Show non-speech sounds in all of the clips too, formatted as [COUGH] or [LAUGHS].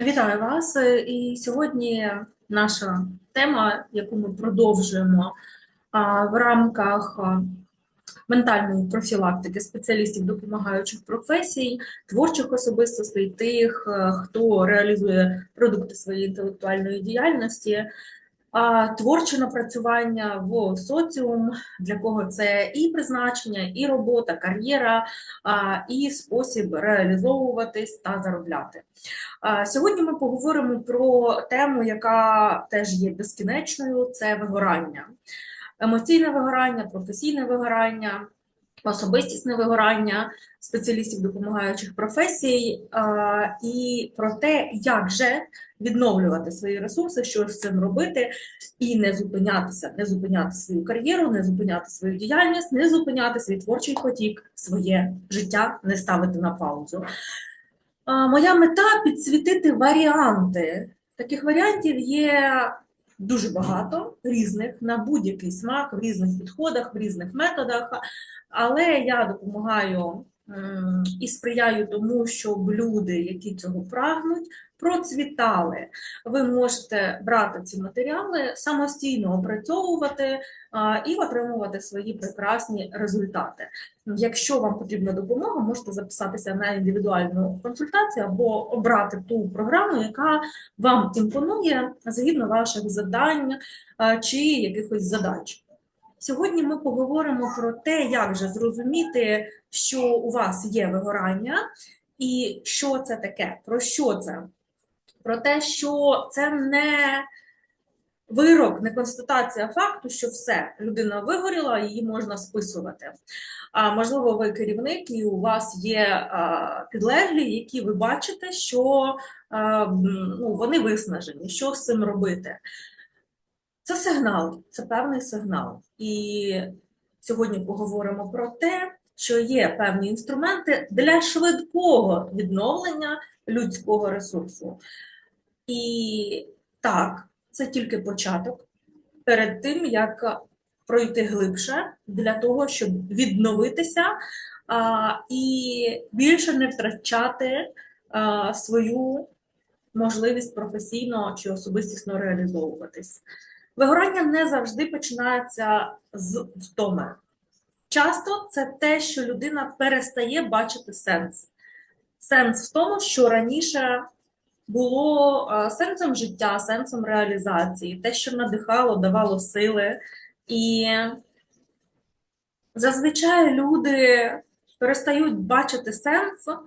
Вітаю вас! І сьогодні наша тема, яку ми продовжуємо в рамках ментальної профілактики спеціалістів допомагаючих професій, творчих особистостей, тих, хто реалізує продукти своєї інтелектуальної діяльності. Творче напрацювання в соціум, для кого це і призначення, і робота, кар'єра, і спосіб реалізовуватись та заробляти. Сьогодні ми поговоримо про тему, яка теж є безкінечною: це вигорання, емоційне вигорання, професійне вигорання. Особистісне вигорання спеціалістів допомагаючих професій і про те, як же відновлювати свої ресурси, що з цим робити, і не зупинятися, не зупиняти свою кар'єру, не зупиняти свою діяльність, не зупиняти свій творчий потік, своє життя, не ставити на паузу. Моя мета підсвітити варіанти. Таких варіантів є дуже багато різних на будь-який смак, в різних підходах, в різних методах. Але я допомагаю і сприяю тому, щоб люди, які цього прагнуть, процвітали. Ви можете брати ці матеріали, самостійно опрацьовувати і отримувати свої прекрасні результати. Якщо вам потрібна допомога, можете записатися на індивідуальну консультацію або обрати ту програму, яка вам імпонує згідно ваших завдань чи якихось задач. Сьогодні ми поговоримо про те, як же зрозуміти, що у вас є вигорання, і що це таке, про що це? Про те, що це не вирок, не констатація факту, що все, людина вигоріла, її можна списувати. А можливо, ви керівник, і у вас є підлеглі, які ви бачите, що ну, вони виснажені, що з цим робити. Це сигнал, це певний сигнал. І сьогодні поговоримо про те, що є певні інструменти для швидкого відновлення людського ресурсу. І так, це тільки початок перед тим, як пройти глибше для того, щоб відновитися а, і більше не втрачати а, свою можливість професійно чи особистісно реалізовуватись. Вигорання не завжди починається з втоми. Часто це те, що людина перестає бачити сенс. Сенс в тому, що раніше було сенсом життя, сенсом реалізації, те, що надихало, давало сили. І зазвичай люди перестають бачити сенс в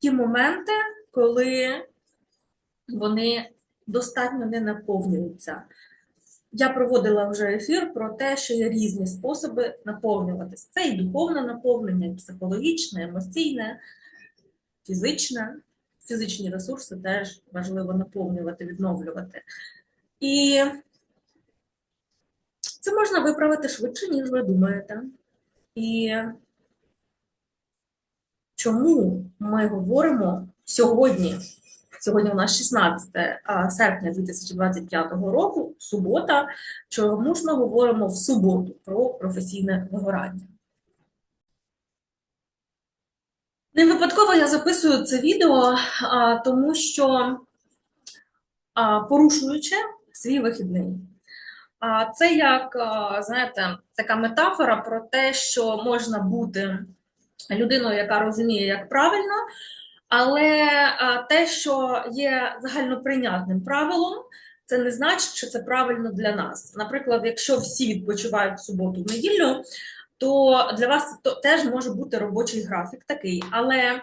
ті моменти, коли вони достатньо не наповнюються. Я проводила вже ефір про те, що є різні способи наповнюватися. Це і духовне наповнення, і психологічне, емоційне, фізичне. Фізичні ресурси теж важливо наповнювати, відновлювати. І це можна виправити швидше, ніж ви думаєте. І чому ми говоримо сьогодні? Сьогодні у нас 16 серпня 2025 року, субота. Чому ж ми говоримо в суботу про професійне вигорання? Не випадково я записую це відео, тому що порушуючи свій вихідний. Це як, знаєте, така метафора про те, що можна бути людиною, яка розуміє, як правильно. Але те, що є загальноприйнятним правилом, це не значить, що це правильно для нас. Наприклад, якщо всі відпочивають в суботу в неділю, то для вас це теж може бути робочий графік такий, але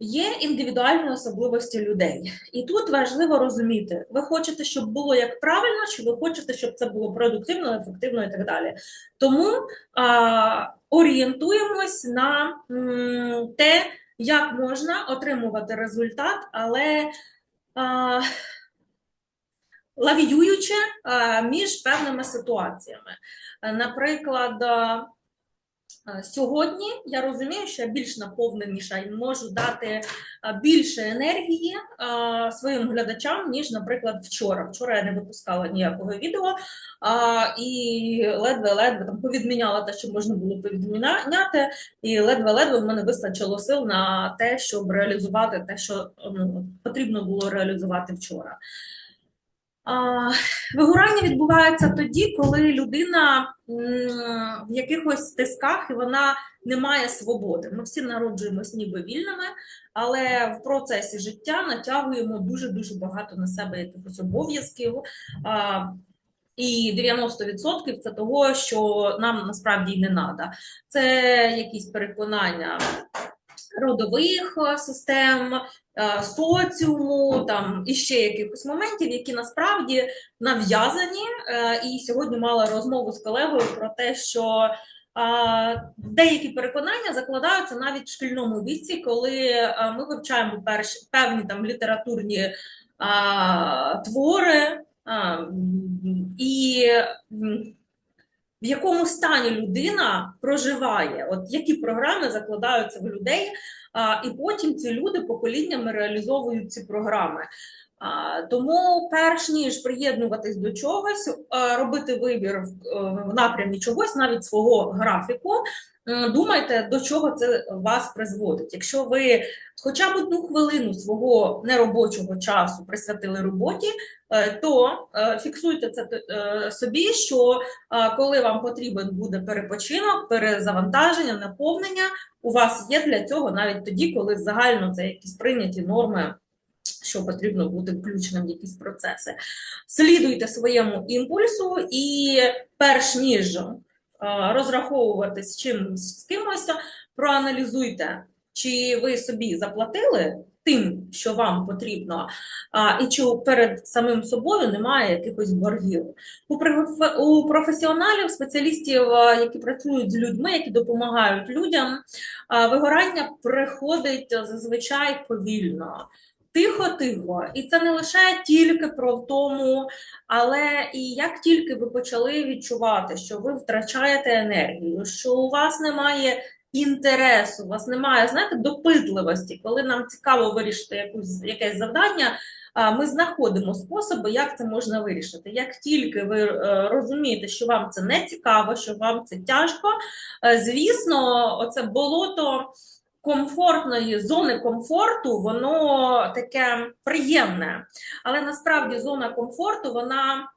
є індивідуальні особливості людей. І тут важливо розуміти, ви хочете, щоб було як правильно, чи ви хочете, щоб це було продуктивно, ефективно і так далі. Тому а, орієнтуємось на м, те як можна отримувати результат, але а, лавіюючи а, між певними ситуаціями. Наприклад, Сьогодні я розумію, що я більш наповненіша і можу дати е, більше енергії е, своїм глядачам, ніж, наприклад, вчора. Вчора я не випускала ніякого відео і ледве-ледве там повідміняла те, що можна було повідміняти, і ледве-ледве в мене вистачило сил на те, щоб реалізувати те, що ну, потрібно було реалізувати вчора. Вигорання відбувається тоді, коли людина в якихось тисках і вона не має свободи. Ми всі народжуємось ніби вільними, але в процесі життя натягуємо дуже-дуже багато на себе якихось обов'язків. І 90% це того, що нам насправді й не треба. Це якісь переконання родових систем, соціуму, там і ще якихось моментів, які насправді нав'язані. Е, І сьогодні мала розмову з колегою про те, що е, деякі переконання закладаються навіть в шкільному віці, коли е, ми вивчаємо перш, певні там літературні е, твори. е, І в якому стані людина проживає, от які програми закладаються в людей, а, і потім ці люди поколіннями реалізовують ці програми. Тому, перш ніж приєднуватись до чогось, робити вибір в, е, напрямі чогось, навіть свого графіку, думайте, до чого це вас призводить. Якщо ви хоча б одну хвилину свого неробочого часу присвятили роботі, е, то е, фіксуйте це е, собі, що коли вам потрібен буде перепочинок, перезавантаження, наповнення, у вас є для цього навіть тоді, коли загально це якісь прийняті норми, що потрібно бути включеним в якісь процеси. Слідуйте своєму імпульсу, і перш ніж розраховуватись чимось з кимось, проаналізуйте, чи ви собі заплатили тим, що вам потрібно, і чи перед самим собою немає якихось боргів. У профе- у професіоналів, спеціалістів, які працюють з людьми, які допомагають людям, вигорання приходить зазвичай повільно. Тихо-тихо, і це не лише тільки про втому, але і як тільки ви почали відчувати, що ви втрачаєте енергію, що у вас немає інтересу, у вас немає, знаєте, допитливості, коли нам цікаво вирішити якусь якесь завдання, ми знаходимо способи, як це можна вирішити. Як тільки ви е, розумієте, що вам це не цікаво, що вам це тяжко, е, звісно, оце болото комфортної зони комфорту, воно таке приємне. Але насправді зона комфорту, вона.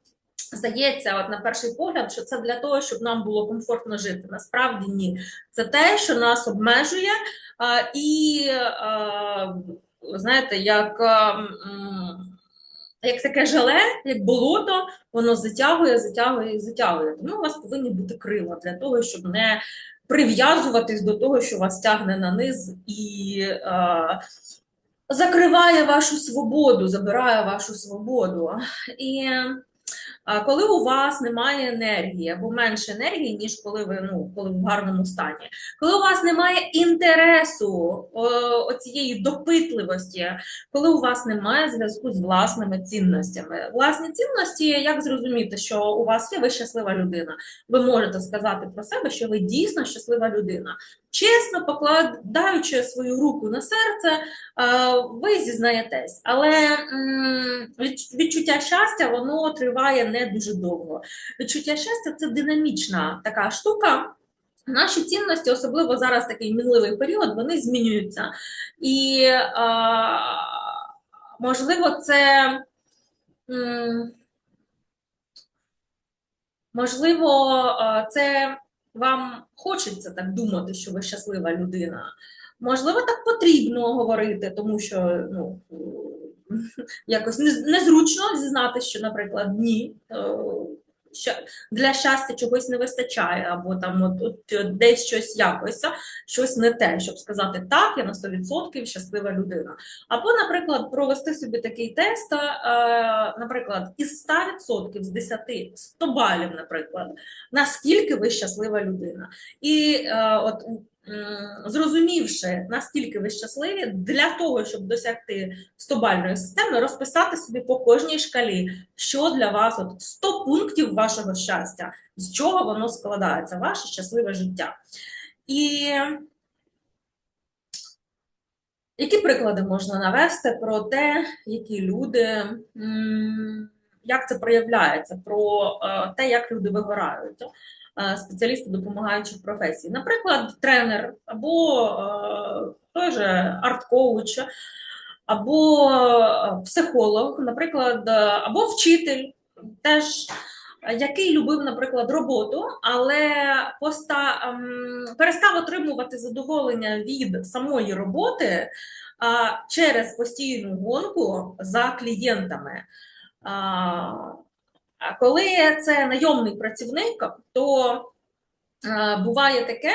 Здається, от на перший погляд, що це для того, щоб нам було комфортно жити. Насправді ні. Це те, що нас обмежує, і знаєте, як, як таке желе, як болото, воно затягує, затягує і затягує. Тому у вас повинні бути крила для того, щоб не прив'язуватись до того, що вас тягне на низ і е, закриває вашу свободу, забирає вашу свободу. І коли у вас немає енергії або менше енергії, ніж коли ви ну, коли в гарному стані, коли у вас немає інтересу, о, оцієї допитливості, коли у вас немає зв'язку з власними цінностями. Власні цінності, як зрозуміти, що у вас є ви щаслива людина? Ви можете сказати про себе, що ви дійсно щаслива людина. Чесно покладаючи свою руку на серце, е, ви зізнаєтесь, але відчуття щастя воно триває не дуже довго. Відчуття щастя це динамічна така штука. Наші цінності, особливо зараз такий мінливий період, вони змінюються. І е, можливо, це можливо, це вам хочеться так думати, що ви щаслива людина. Можливо, так потрібно говорити, тому що ну, [LAUGHS] якось незручно зізнати, що, наприклад, ні. е, Для щастя чогось не вистачає, або там от, от, десь щось якось, щось не те, щоб сказати так, я на 100% щаслива людина. Або, наприклад, провести собі такий тест, е, наприклад, із 100% з 10, 100 балів, наприклад, наскільки ви щаслива людина. І е, от зрозумівши, наскільки ви щасливі, для того, щоб досягти 100-бальної системи, розписати собі по кожній шкалі, що для вас от 100 пунктів вашого щастя, з чого воно складається, ваше щасливе життя. І які приклади можна навести про те, які люди, як це проявляється, про е, те, як люди вигорають, е, спеціалісти допомагаючих професій. Наприклад, тренер або е, той же арт-коуч, або е, психолог, наприклад, е, або вчитель, теж е, який любив, наприклад, роботу, але поста, ем, перестав отримувати задоволення від самої роботи через постійну гонку за клієнтами. Коли це найомний працівник, то Е, Буває таке,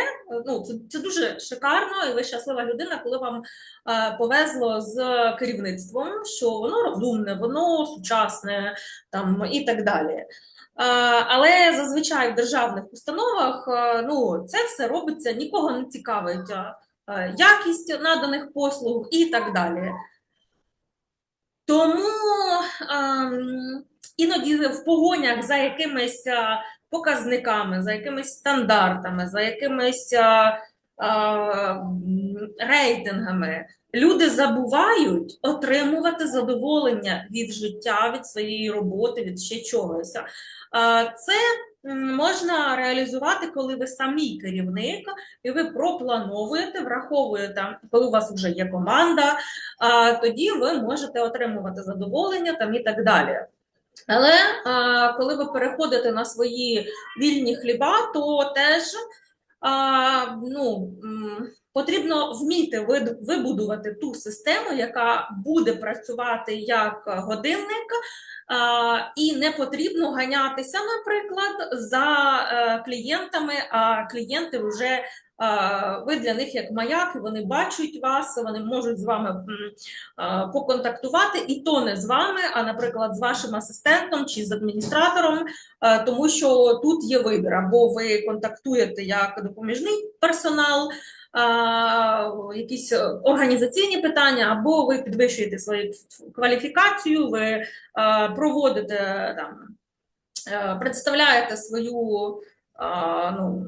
ну це, це дуже шикарно, і ви щаслива людина, коли вам е, повезло з керівництвом, що воно розумне, воно сучасне там і так далі. Е, але зазвичай в державних установах ну, це все робиться, нікого не цікавить якість наданих послуг і так далі. Тому ем, іноді в погонях за якимись показниками, за якимись стандартами, за якимись а, а, рейтингами. Люди забувають отримувати задоволення від життя, від своєї роботи, від ще чогось. Це можна реалізувати, коли ви самі керівник, і ви проплановуєте, враховуєте, коли у вас вже є команда, тоді ви можете отримувати задоволення там і так далі. Але а, коли ви переходите на свої вільні хліба, то теж а, ну, потрібно вміти вибудувати ту систему, яка буде працювати як годинник, і не потрібно ганятися, наприклад, за е, клієнтами, а клієнти вже ви для них як маяк, вони бачать вас, вони можуть з вами поконтактувати, і то не з вами, а, наприклад, з вашим асистентом чи з адміністратором, тому що тут є вибір, або ви контактуєте як допоміжний персонал. Якісь організаційні питання, або ви підвищуєте свою кваліфікацію, ви проводите там, представляєте свою ну,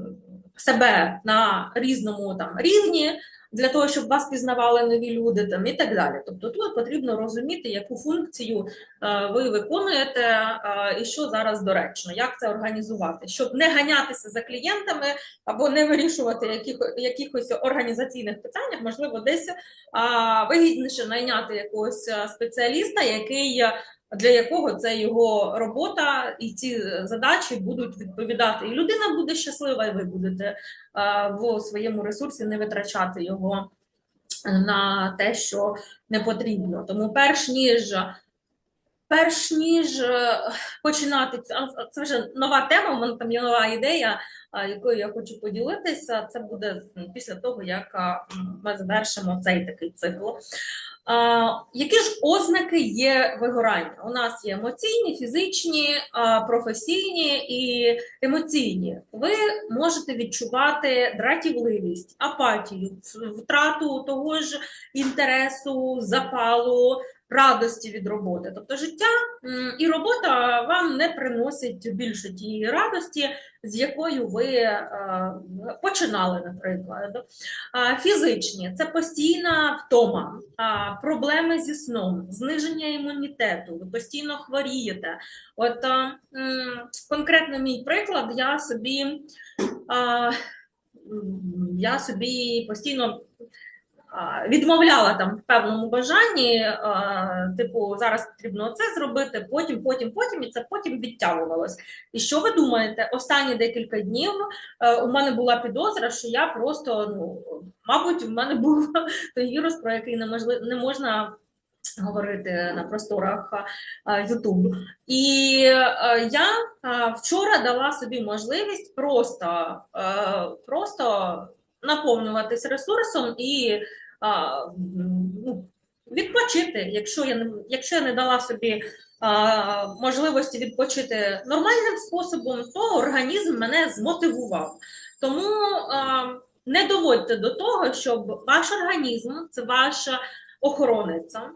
себе на різному там рівні для того, щоб вас пізнавали нові люди там і так далі. Тобто тут потрібно розуміти, яку функцію е, ви виконуєте е, і що зараз доречно, як це організувати, щоб не ганятися за клієнтами або не вирішувати яких, якихось організаційних питаннях, можливо, десь вигідніше найняти якогось е, спеціаліста, який для якого це його робота, і ці задачі будуть відповідати. І людина буде щаслива, і ви будете в своєму ресурсі не витрачати його на те, що не потрібно. Тому, перш ніж перш ніж е, починати це вже нова тема. У там є нова ідея, якою я хочу поділитися. Це буде після того, як ми завершимо цей такий цикл. Які ж ознаки є вигорання? У нас є емоційні, фізичні, професійні і емоційні. Ви можете відчувати дратівливість, апатію, втрату того ж інтересу, запалу, радості від роботи. Тобто життя і робота вам не приносять більше тієї радості, з якою ви е, починали, наприклад. Фізичні це постійна втома, проблеми зі сном, зниження імунітету, ви постійно хворієте. От конкретно мій приклад, я собі. Я собі постійно відмовляла там в певному бажанні, типу, зараз потрібно це зробити, потім, потім, потім, і це потім відтягувалось. І що ви думаєте? Останні декілька днів е, у мене була підозра, що я просто, ну, мабуть, в мене був [LAUGHS] той вірус, про який не можна. Говорити на просторах Ютубу. І я вчора дала собі можливість просто просто наповнюватись ресурсом і а, ну, відпочити. Якщо я не якщо я не дала собі а, можливості відпочити нормальним способом, то організм мене змотивував. Тому а, не доводьте до того, щоб ваш організм це ваша охоронниця.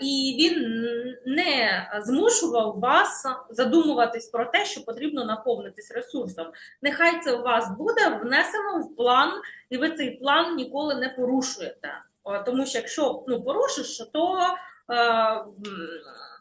І він не змушував вас задумуватись про те, що потрібно наповнитись ресурсом. Нехай це у вас буде внесено в план, і ви цей план ніколи не порушуєте. Тому що якщо ну, порушиш, то е,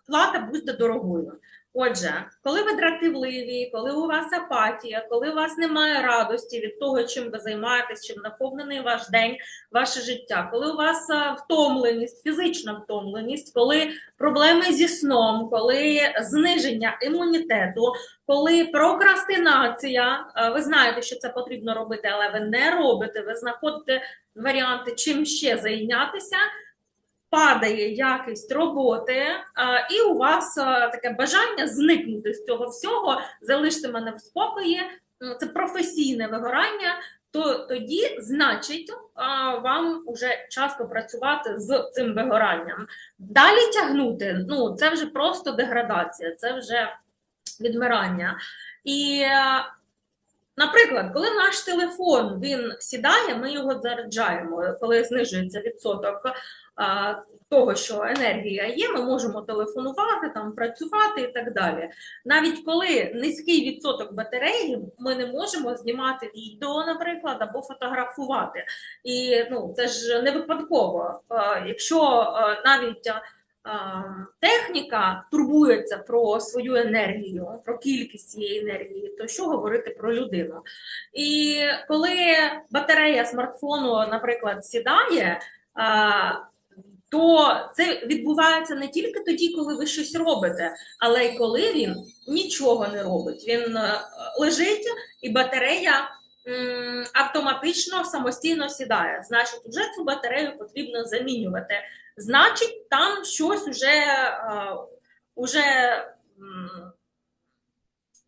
плата буде дорогою. Отже, коли ви дратівливі, коли у вас апатія, коли у вас немає радості від того, чим ви займаєтесь, чим наповнений ваш день, ваше життя, коли у вас втомленість, фізична втомленість, коли проблеми зі сном, коли зниження імунітету, коли прокрастинація, ви знаєте, що це потрібно робити, але ви не робите, ви знаходите варіанти, чим ще зайнятися падає якість роботи, і у вас таке бажання зникнути з цього всього, залиште мене в спокої. Ну, Це професійне вигорання. То тоді, значить, вам вже часто працювати з цим вигоранням. Далі тягнути ну це вже просто деградація, це вже відмирання. І е, Наприклад, коли наш телефон він сідає, ми його заряджаємо, коли знижується відсоток того, що енергія є, ми можемо телефонувати, там працювати і так далі. Навіть коли низький відсоток батареї, ми не можемо знімати відео, наприклад, або фотографувати. І ну, це ж не випадково. Якщо навіть техніка турбується про свою енергію, про кількість цієї енергії, то що говорити про людину? І коли батарея смартфону, наприклад, сідає, то це відбувається не тільки тоді, коли ви щось робите, але й коли він нічого не робить. Він е, лежить і батарея автоматично самостійно сідає. Значить, вже цю батарею потрібно замінювати. Значить, там щось уже, е, уже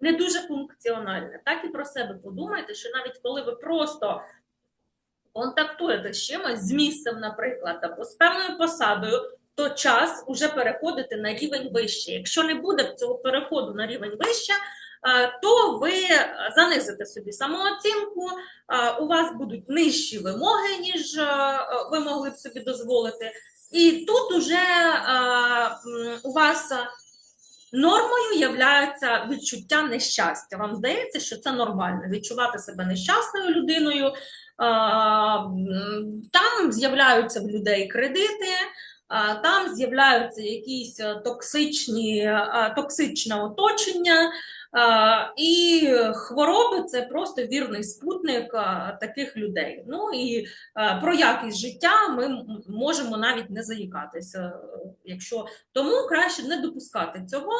не дуже функціональне. Так і про себе подумайте, що навіть коли ви просто контактуєте з чимось, з місцем, наприклад, або з певною посадою, то час уже переходити на рівень вище. Якщо не буде цього переходу на рівень вище, то ви занизите собі самооцінку, у вас будуть нижчі вимоги, ніж ви могли б собі дозволити. І тут уже у вас нормою являється відчуття нещастя. Вам здається, що це нормально відчувати себе нещасною людиною. Там з'являються в людей кредити, там з'являються якісь токсичні, токсичне оточення, і хвороби це просто вірний спутник таких людей. Ну і про якість життя ми можемо навіть не заїкатися, якщо тому краще не допускати цього.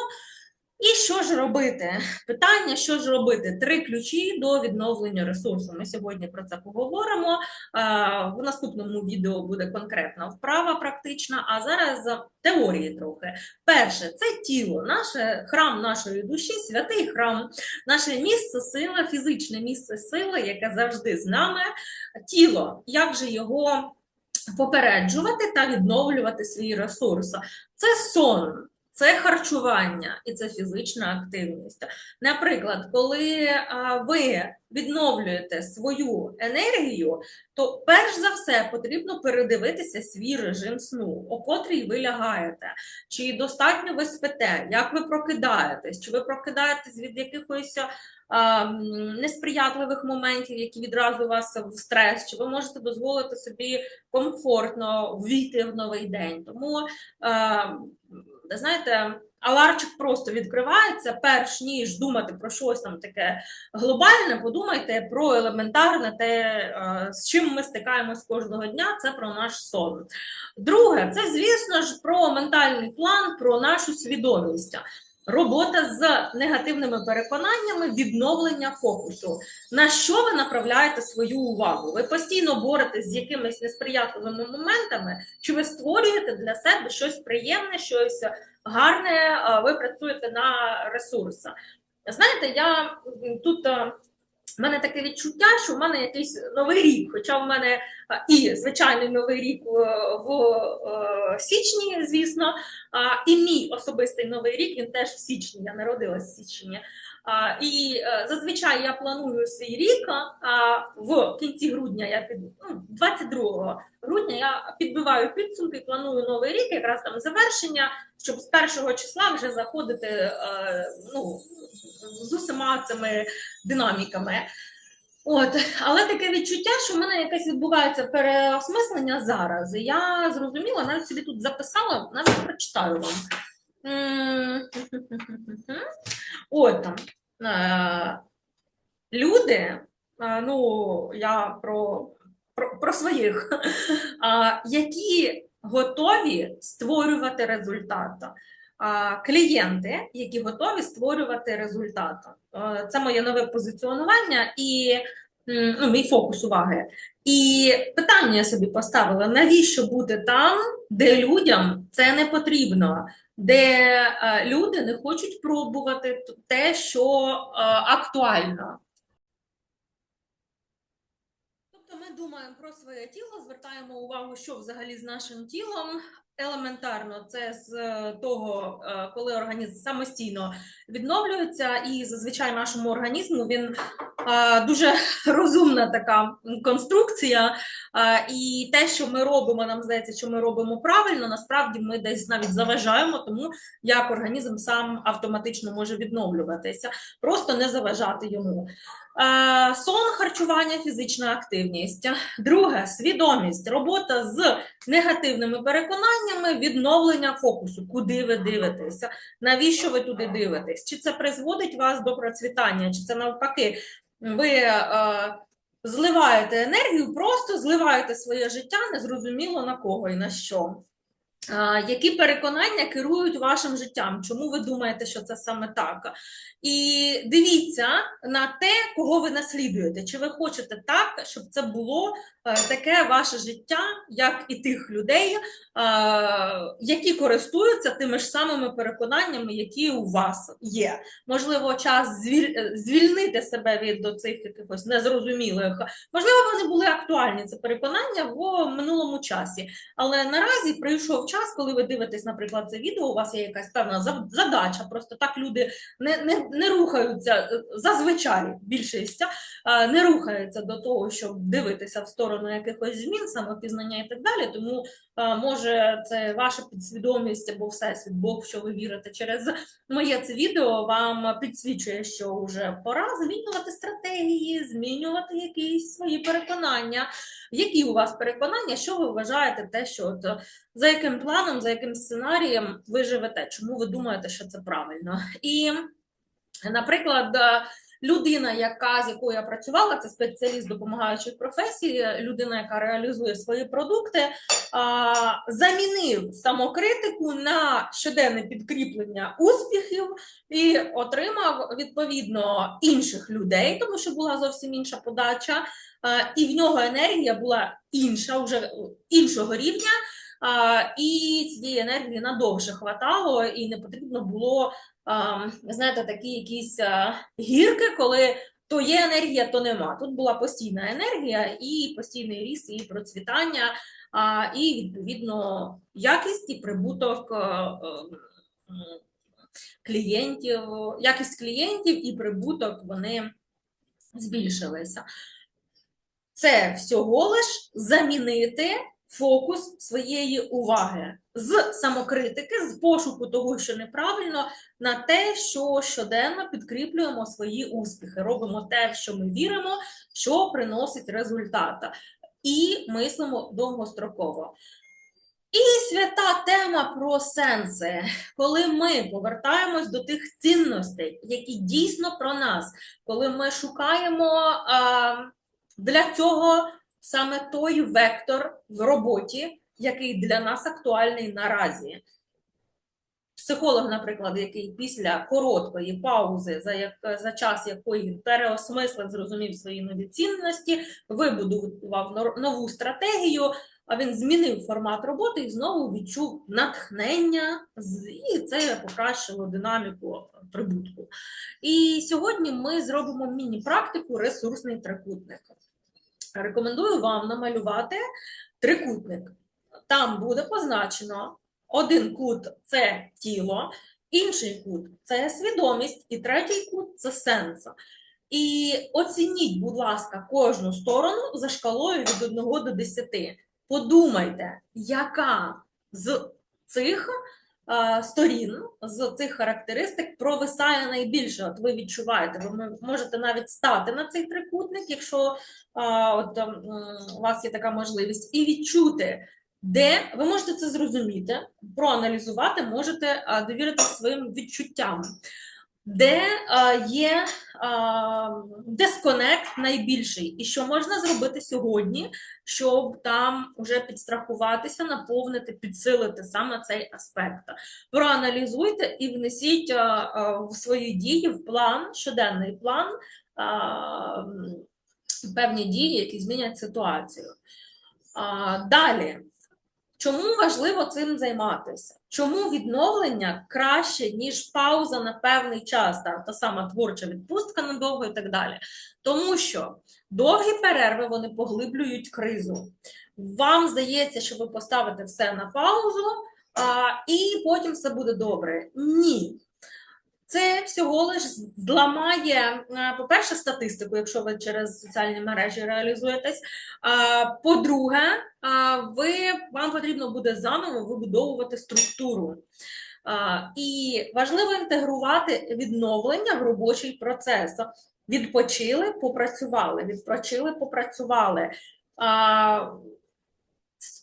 І що ж робити? [LAUGHS] Питання, що ж робити? Три ключі до відновлення ресурсу. Ми сьогодні про це поговоримо. В наступному відео буде конкретна вправа практична, а зараз теорії трохи. Перше, це тіло, наше храм нашої душі, святий храм, наше місце сили, фізичне місце сили, яке завжди з нами. Тіло, як же його попереджувати та відновлювати свій ресурс? Це сон. Це харчування і це фізична активність. Наприклад, коли ви відновлюєте свою енергію, то перш за все потрібно передивитися свій режим сну, о котрій ви лягаєте, чи достатньо ви спите, як ви прокидаєтесь, чи ви прокидаєтесь від якихось несприятливих моментів, які відразу вас в стрес, чи ви можете дозволити собі комфортно ввійти в новий день. Тому знаєте, аларчик просто відкривається, перш ніж думати про щось там таке глобальне, подумайте про елементарне те, е, з чим ми стикаємось кожного дня, це про наш сон. Друге, це, звісно ж, про ментальний план, про нашу свідомість. Робота з негативними переконаннями, відновлення фокусу. На що ви направляєте свою увагу? Ви постійно боретесь з якимись несприятливими моментами, чи ви створюєте для себе щось приємне, щось гарне, ви працюєте на ресурс. Знаєте, я тут в мене таке відчуття, що в мене якийсь новий рік, хоча в мене і звичайний новий рік в січні, звісно, і мій особистий новий рік він теж в січні. Я народилась в січні. І е, зазвичай я планую свій рік а, в кінці грудня, я під ну, 22 грудня я підбиваю підсумки, планую новий рік, якраз там завершення, щоб з першого числа вже заходити е, ну, з усіма цими динаміками. От, але таке відчуття, що в мене якесь відбувається переосмислення зараз. Я зрозуміла, навіть собі тут записала, навіть прочитаю вам. От там. е, Люди, е, ну, я про, про, про своїх, які готові створювати результат. Клієнти, які готові створювати результат. Е, Це моє нове позиціонування і ну, мій фокус уваги. І питання я собі поставила: навіщо бути там, де людям це не потрібно, де е, люди не хочуть пробувати те, що е, актуально. Тобто ми думаємо про своє тіло, звертаємо увагу, що взагалі з нашим тілом. Елементарно, це з е, того, е, коли організм самостійно відновлюється, і зазвичай нашому організму він е, дуже [LAUGHS] розумна така конструкція. І те, що ми робимо, нам здається, що ми робимо правильно, насправді ми десь навіть заважаємо, тому як організм сам автоматично може відновлюватися, просто не заважати йому. Е, Сон, харчування, фізична активність. Друге свідомість, робота з негативними переконаннями, відновлення фокусу. Куди ви дивитеся? Навіщо ви туди дивитесь? Чи це призводить вас до процвітання, чи це навпаки? Ви е, зливаєте енергію, просто зливаєте своє життя незрозуміло на кого і на що. Які переконання керують вашим життям? Чому ви думаєте, що це саме так? І дивіться на те, кого ви наслідуєте. Чи ви хочете так, щоб це було е, таке ваше життя, як і тих людей, е, які користуються тими ж самими переконаннями, які у вас є? Можливо, час звільнити себе від цих якихось незрозумілих. Можливо, вони були актуальні це переконання в минулому часі. Але наразі прийшов час, коли ви дивитесь, наприклад, це відео, у вас є якась певна задача. Просто так люди не, не, не рухаються е, зазвичай більшість не рухається до того, щоб дивитися в сторону якихось змін, самопізнання і так далі. Тому може це ваша підсвідомість або всесвіт, Бог, що ви вірите через моє це відео, вам підсвічує, що вже пора змінювати стратегії, змінювати якісь свої переконання. Які у вас переконання, що ви вважаєте, те, що от за яким планом, за яким сценарієм ви живете? Чому ви думаєте, що це правильно? І, наприклад, людина, яка з якою я працювала, це спеціаліст допомагаючої професії, людина, яка реалізує свої продукти, замінив самокритику на щоденне підкріплення успіхів і отримав відповідно інших людей, тому що була зовсім інша подача. І в нього енергія була інша, вже іншого рівня, і цієї енергії надовше хватало, і не потрібно було, знаєте, такі якісь гірки, коли то є енергія, то нема. Тут була постійна енергія і постійний ріст, і процвітання, і відповідно якість і прибуток. е, е, Клієнтів, якість клієнтів і прибуток вони збільшилися. Це всього лиш замінити фокус своєї уваги з самокритики, з пошуку того, що неправильно, на те, що щоденно підкріплюємо свої успіхи, робимо те, в що ми віримо, що приносить результат, і мислимо довгостроково. І свята тема про сенси, коли ми повертаємось до тих цінностей, які дійсно про нас, коли ми шукаємо а, для цього саме той вектор в роботі, який для нас актуальний наразі. Психолог, наприклад, який після короткої паузи, за, як, за час якої він переосмислив, зрозумів свої нові цінності, вибудував нову стратегію, а він змінив формат роботи і знову відчув натхнення, і це покращило динаміку прибутку. І сьогодні ми зробимо міні-практику ресурсний трикутник. Рекомендую вам намалювати трикутник. Там буде позначено один кут це тіло, Інший кут це свідомість, і третій кут це сенс. І оцініть, будь ласка, кожну сторону за шкалою від 1 до 10. Подумайте, яка з цих сторін, з цих характеристик провисає найбільше. От ви відчуваєте, ви можете навіть стати на цей трикутник, якщо е, от, ем, у вас є така можливість, і відчути, де ви можете це зрозуміти, проаналізувати, можете довірити своїм відчуттям. Де е, є дисконект найбільший, і що можна зробити сьогодні, щоб там вже підстрахуватися, наповнити, підсилити саме цей аспект. Проаналізуйте і внесіть е, е, в свої дії в план, щоденний план, е, певні дії, які змінять ситуацію. Далі. Чому важливо цим займатися? Чому відновлення краще, ніж пауза на певний час, та, та сама творча відпустка надовго і так далі? Тому що довгі перерви вони поглиблюють кризу. Вам здається, що ви поставите все на паузу, а, і потім все буде добре. Ні. Це всього лиш зламає, е, по-перше, статистику, якщо ви через соціальні мережі реалізуєтесь. По-друге, ви, вам потрібно буде заново вибудовувати структуру. І важливо інтегрувати відновлення в робочий процес. Відпочили, попрацювали, відпочили, попрацювали.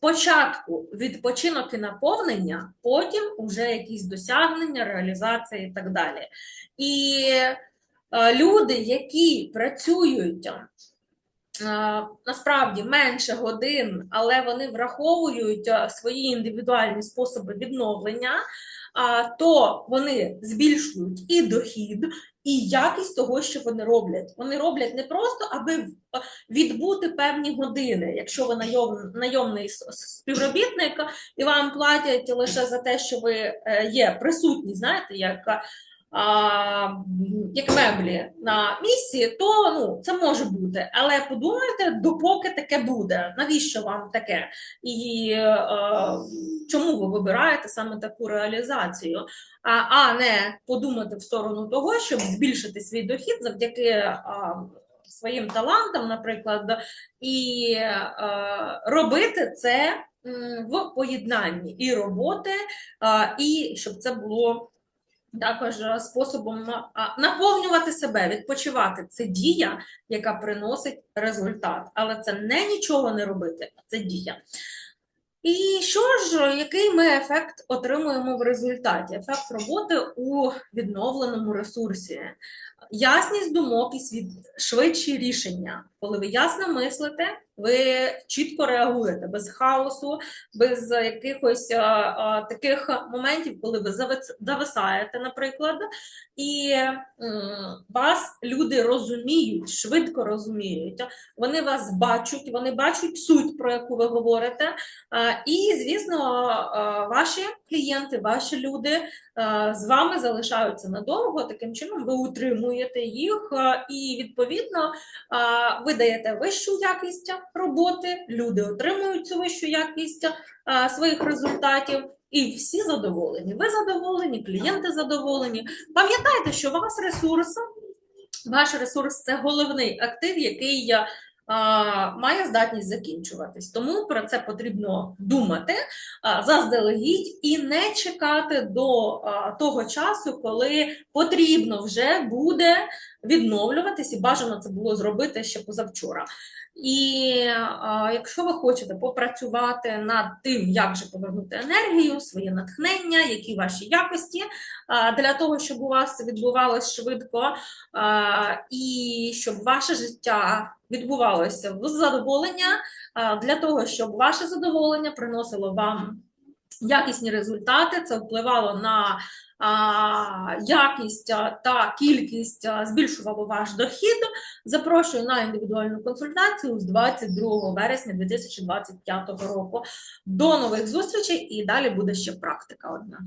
Спочатку відпочинок і наповнення, потім вже якісь досягнення, реалізація і так далі. І е, люди, які працюють е, насправді менше годин, але вони враховують е, свої індивідуальні способи відновлення, то вони збільшують і дохід, і якість того, що вони роблять. Вони роблять не просто, аби відбути певні години, якщо ви найом, найомний співробітник, і вам платять лише за те, що ви е, є присутні, знаєте, як. А, як меблі на місці, то ну це може бути. Але подумайте, допоки таке буде, навіщо вам таке? І е, чому ви вибираєте саме таку реалізацію? А, а не подумати в сторону того, щоб збільшити свій дохід завдяки а, своїм талантам, наприклад, і а, робити це в поєднанні і роботи, а, і щоб це було. Також способом наповнювати себе, відпочивати це дія, яка приносить результат, але це не нічого не робити, це дія. І що ж, який ми ефект отримуємо в результаті? Ефект роботи у відновленому ресурсі, ясність думок і швидші рішення. Коли ви ясно мислите, ви чітко реагуєте без хаосу, без якихось а, а, таких моментів, коли ви завис- зависаєте, наприклад, і м, вас люди розуміють, швидко розуміють. Вони вас бачать, вони бачать суть, про яку ви говорите. Е, І, звісно, е, ваші клієнти, ваші люди е, з вами залишаються надовго. Таким чином, ви утримуєте їх, е, і відповідно е, ви даєте вищу якість роботи. Люди отримують цю вищу якість е, своїх результатів. І всі задоволені. Ви задоволені, клієнти задоволені. Пам'ятайте, що вас ресурс, ваш ресурс це головний актив, який а, має здатність закінчуватись. Тому про це потрібно думати а, заздалегідь і не чекати до а, того часу, коли потрібно вже буде відновлюватись, і бажано це було зробити ще позавчора. І а, якщо ви хочете попрацювати над тим, як же повернути енергію, своє натхнення, які ваші якості, а, для того, щоб у вас це відбувалось швидко, а, і щоб ваше життя відбувалося в задоволення, а, для того, щоб ваше задоволення приносило вам якісні результати, це впливало на якість та кількість, а, збільшувало ваш дохід. Запрошую на індивідуальну консультацію з 22 вересня 2025 року. До нових зустрічей і далі буде ще практика одна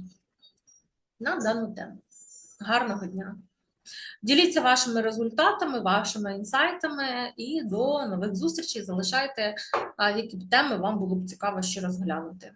на дану тему. Гарного дня! Діліться вашими результатами, вашими інсайтами і до нових зустрічей. Залишайте, які б теми вам було б цікаво ще розглянути.